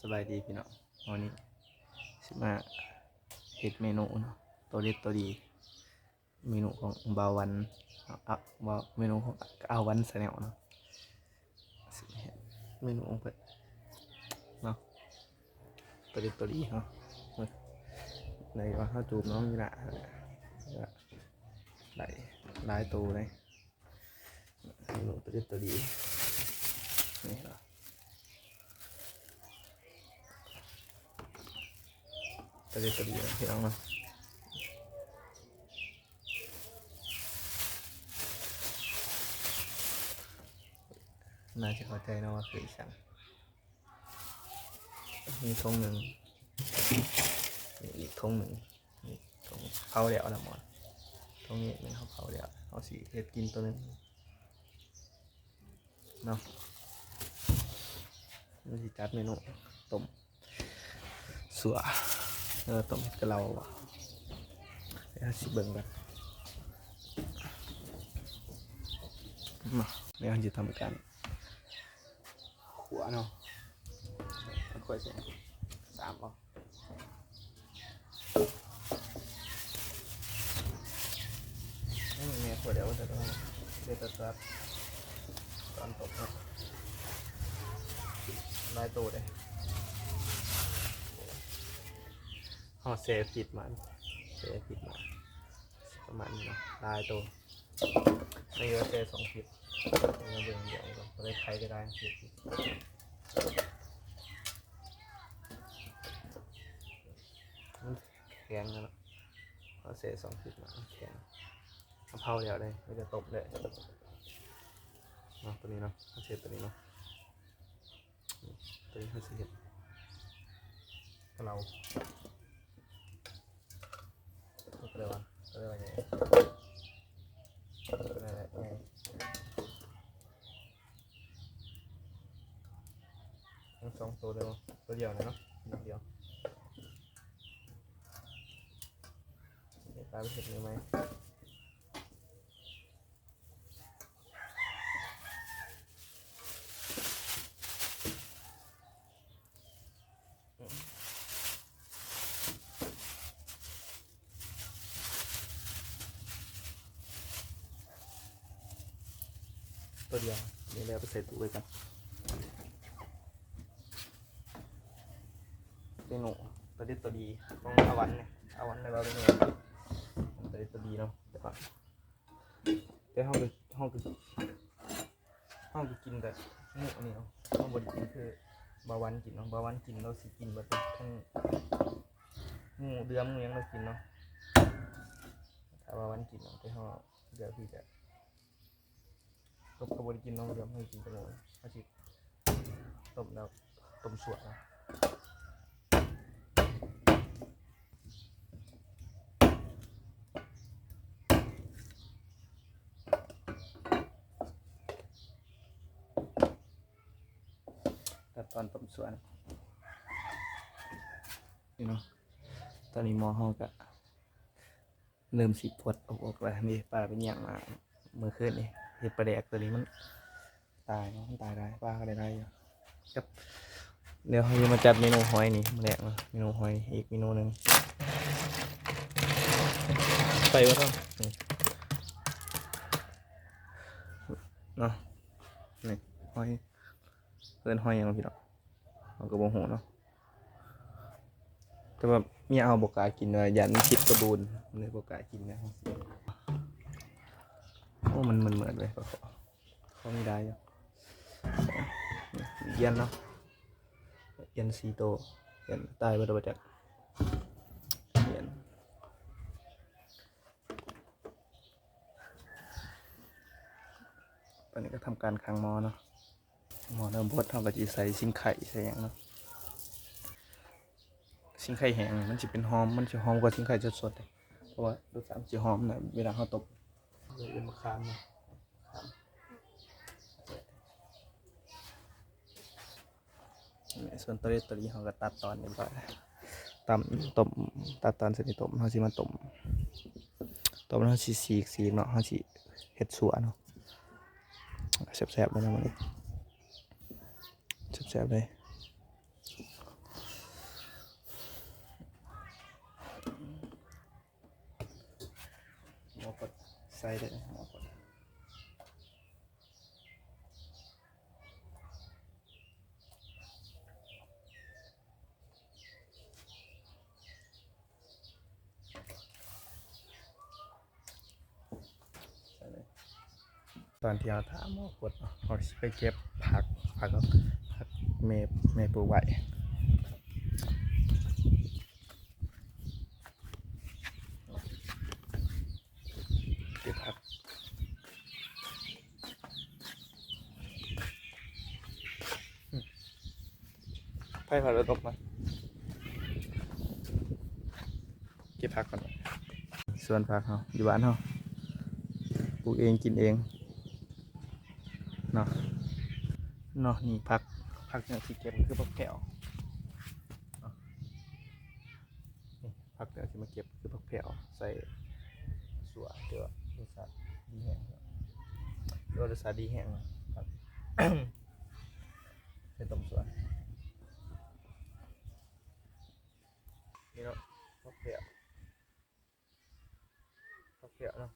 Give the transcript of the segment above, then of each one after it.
สบายดีพี่น้องวันนี้สิมาเฮ็ดเมนูเนาะตัวเด็ดตัวดี เมนูของบาวันเอาเอาบ่เมนูของอาวันแสนวเนาะสิเฮ็ดเมนูของเพิ่นเนาะตัวเด็ดตัวดีเนาะในว่าข้าวจูบน้องนี่ละแล้วก็ไหลายตัวเลยเมนูตัวเด็ดตัวดีนี่เนาะ ตัวเดียวตัวเดียวพี่น้องเนาะน่าจะเข้าใจนะว่าคืออีสังมีทงหนึ่งมีอีกทงหนึ่งนี่ทงเผาแล้วนะหมอนทงนี้เป็นเขาเผาแล้วเอาสีเห็ดกินตัวนึงเนาะมันสิจัดเมนูต้มสัว เออต้มเห็ดกะเราอะเดี๋ยวสิเบิ่งกันมาเดี๋ยวจะทำการขัวเนาะมันขัวเสียงสามป่ะไม่มีเมียขัวเดี๋ยวจะต้องเดี๋ยวจะตัดตอนตกนะลายตัวเลย ห่อเซผิดมันเซผิดมันประมาณนี้เนาะลายตัวไม่เยอะเซสองผิดเราเบิ่งเดี๋ยวก่อนได้ใครก็ได้ผิดผิดมันแข็งนะเนาะห่อเซสองผิดมาแข็งเอาเผาเดี๋ยวเลยไม่จะตบเลยเนาะตัวนี้เนาะห่อเซตัวนี้เนาะตัวนี้ห่อเซเรา เรียกว่าก็เลยว่าไงก็เลยว่าไงทั้งสองตัวเดียวตัวเดียวนะเนาะตัวเดียวเดี๋ยวตาไปเห็นไหม ตัวเดียวนี่แล้วไปใส่ตู้ไว้กันเมนูตัวเด็ดตัวดีของอาวันเนี่ยอาวันในเราเป็นเมนูตัวเด็ดตัวดีเนาะเดี๋ยวก่อนเดี๋ยวห้องก็ห้องก็ห้องก็กินแต่หมูอันนี้เนาะห้องบไดกินคือบาวันกินเนาะบาวันกินเราสิกินแบบทั้งหมูเดือมหมูยังเรากินเนาะถ้าบาวันกินเนาะแต่ห้องเดี๋ยวพี่จะ ต้มกระบวนกินน้องเดียวให้กินไปเลยอาทิตย์ต้มแล้วต้มสวยนะแต่ตอนต้มสวนนี่เนาะตอนนี้มอห้องกะเริ่มสิปวดอกอกแล้วนี่ป้าเป็นอย่างมาเมื่อคืนนี่ เห็ดปลาแดกตัวนี้มันตายเนาะมันตายได้ป้าก็ได้ได้อยู่ครับเดี๋ยวเรามาจัดเมนูหอยนี่มาแดกเนาเมนูหอยอีกเมนูหนึ่งไปวะต้องนี่เนาะนี่หอยเพื่อนหอยยังพี่เนาะเอากระบอกหูเนาะแต่ว่ามีเอาบกากินเลยยันคิดกระบูนเลยบกากินนะครับ อ้มันมันเหมือนเลยเขาเขาไม่ได้ยู่เย็นเนาะย็นสีโตย็นตายไปโดยจากย็นตอนนี้ก็ทำการค้างมอเนาะมอเริ่มบดเท่ากับจีใส่ซิงไข่ใส่หยังเนาะซิงไข่แห้งมันจะเป็นหอมมันจะหอมกว่าซิงไข่สดๆเลยเพราะว่ารสชาติมันจะหอมนะเวลาเขาตบ เลยเป็นมะขามนะขามส่วนตัวเล็กตัวนี้เขาก็ตัดตอนเรียบร้อยแล้วตำต้มตัดตอนเสร็จต้มเขาสิมาต้มต้มแล้วเขาสิสีสีเนาะเขาสิเฮ็ดสัวเนาะแซ่บๆเลยนะมันนี้แซ่บๆเลย ส่เลยหมอคนใส่เลยตอนที่เราถามหมอกดเนเราไปเก็บผักผักก็ผักเมเมปูไว้เก็บผัก ไพ่ผ่านรถตกมา เก็บผักก่อน ส่วนผักเขาอยู่บ้านเขาปลูกเองกินเองเนาะเนาะนี่ผักผักเนี่ยที่เก็บคือผักแก้วเนาะผักเนี่ยที่มาเก็บคือผักแผ่วใส่สัวเดี๋ยวรสชาติดีแห้งรสชาติดีแห้งครับใส่ต้มสัว เนาะพักเพียพักเพียเนาะ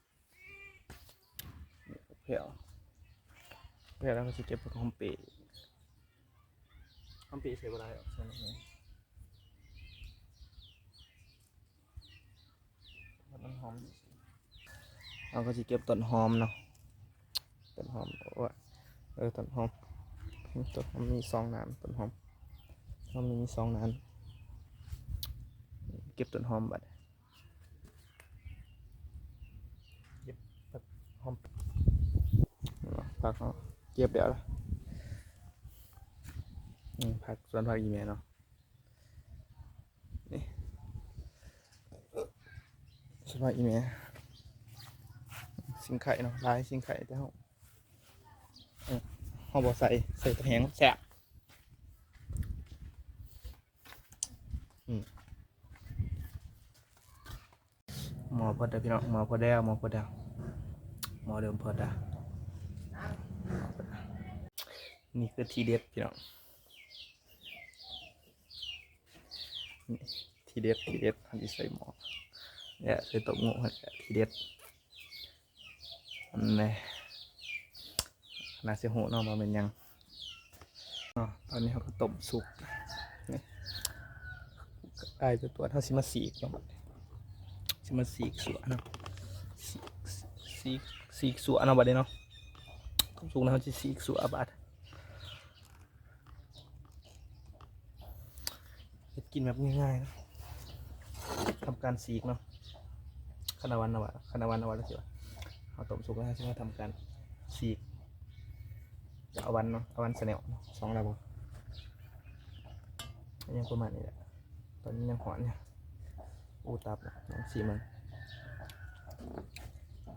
นี่พักเพียเพียแล้วก็จะเก็บพวกหอมปีหอมปีเสียเวลาออกใช่ไหมมันหอมดีสิเราก็จะเก็บต้นหอมเนาะต้นหอมว่าเออต้นหอมต้นหอมมีสองนานต้นหอมหอมมีสองนานเก็บต้นหอมบัดเก็บผักหอมเอาผักเอาเก็บเดี๋ยวละอืมผักส่วนผักอีเมลเนาะนี่ส่วนผักอีเมลสิงไข่เนาะลายสิงไข่แต่เขาเออเขาบอกใส่ใส่ตะแหงแสบ หมอพอดาพี่น้องหมอพอดาหมอพอดาหมอเดิมพอดาหมอพอดานี่คือทีเด็ดพี่น้องทีเด็ดทีเด็ดอันทีใส่หมอเนี่ยใส่ตบงูเนี่ยทีเด็ดอันนี้นาเสียหูเนาะมาเป็นยังอ๋อตอนนี้เขาก็ต้มสุกนี่ได้ตัวตัวเท่าสิมาสีกเนาะมาสีกสัวเนาะสีสีสีกสัวเนาะบัดนี้เนาะต้มสุกนะเขาจะสีกสัวบัดกินแบบง่ายๆนะทำการสีกเนาะคณาวันนวะคณาวันนวะแล้วสิวะเอาต้มสุกแล้วใช่ไหมทำการสีกเอาวันเนาะเอาวันเสนอเนาะสองแล้วบ่ยังประมาณนี้แหละตอนนี้ยังหอนเนี่ย อูตับน้องสีมัน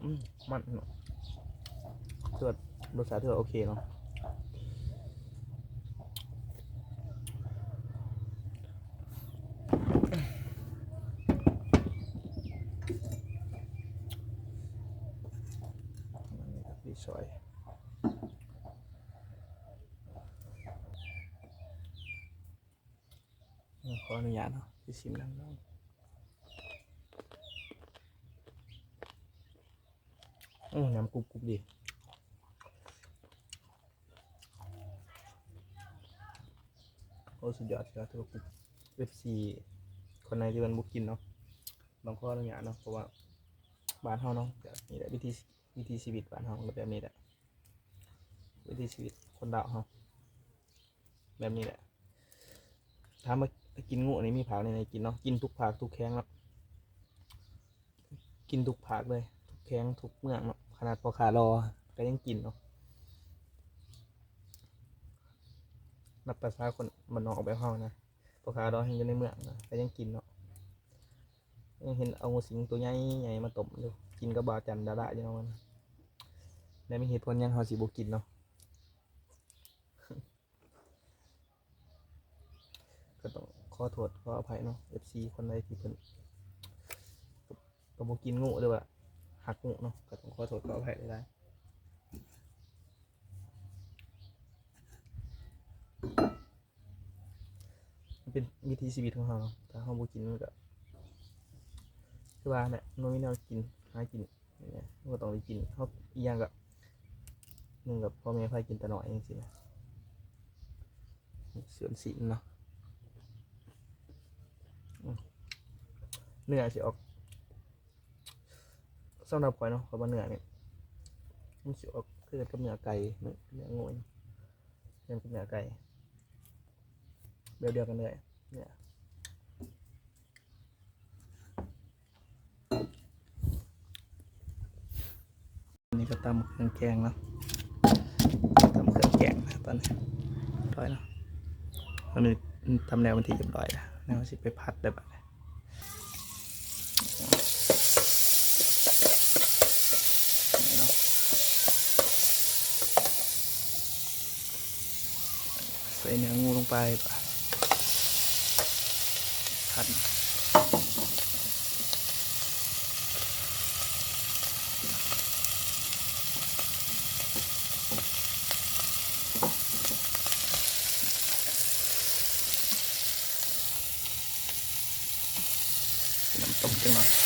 อืมมันเถือดรสชาติเถือดโอเคเนาะอันนี้ครับพี่ซอยขออนุญาตเนาะพี่ซิมนั่งน้อง อืม น้ำกรุบกรุบดีโอ้สุดยอดสุดยอดถือว่าเอฟซีคนไหนที่มันบุกกินเนาะบางข้ออนุญาตเนาะเพราะว่าบ้านเฮาเนาะแบบนี่แหละวิธีวิธีชีวิตบ้านเฮาแบบนี้แหละวิธีชีวิตคนดาวเฮาแบบนี้แหละถ้ามากินงูอันี่มีผักในไหนกินเนาะกินทุกผักทุกแข้งเนาะกินทุกผักเลย ทุกแข้งทุกเมืองเนาะ นาดพอขารอก็ยังกินเนาะนับภาษาคนมันนอกออกไปห้องนะพอขารอให้อยู่ในเมืองนะก็ยังกินเนาะยังเห็นเอางูสิงตัวใหญ่ใหญ่มาต้มอยู่กินกับบาจันดาดาอยู่เนาะมันแล้วมีเหตุผลยังเขาสิบกินเนาะก็ต้องขอโทษขออภัยเนาะ FC คนใดที่เพิ่นก็ก็บ่กินงูหรือว่า หักงูเนาะก็ต้องขอโทษขออภัยได้มันเป็นวิถีชีวิตของเราเนาะถ้าเราบ่กินมันก็คือว่าเนี่ยมันมีแนวกินหากินเนี่ยก็ต้องไปกินเขาอีกอย่างกับหนึ่งกับพ่อแม่พายกินแต่หน่อยเองสินะส่วนสีเนาะอืมเนื้อสิออก สำหรับข่อยเนาะคำว่าเนื้อเนี่ยมันสิออกคือกับเนื้อไก่เนื้อเนื้องูเนาะเนื้อกับเนื้อไก่เดียวเดียวกันเลยเนี่ยนนี้ก็ตำเครื่องแกงเนาะตำเครื่องแกงนะตอนนี้ร้อยเนาะมันมีทำแนววันที่เรียบร้อยแล้วแนวสิไปพัดได้แบบนี้นี่เนาะ ใส่เนื้องูลงไปปะพัดน้ำต้มจังหน่อย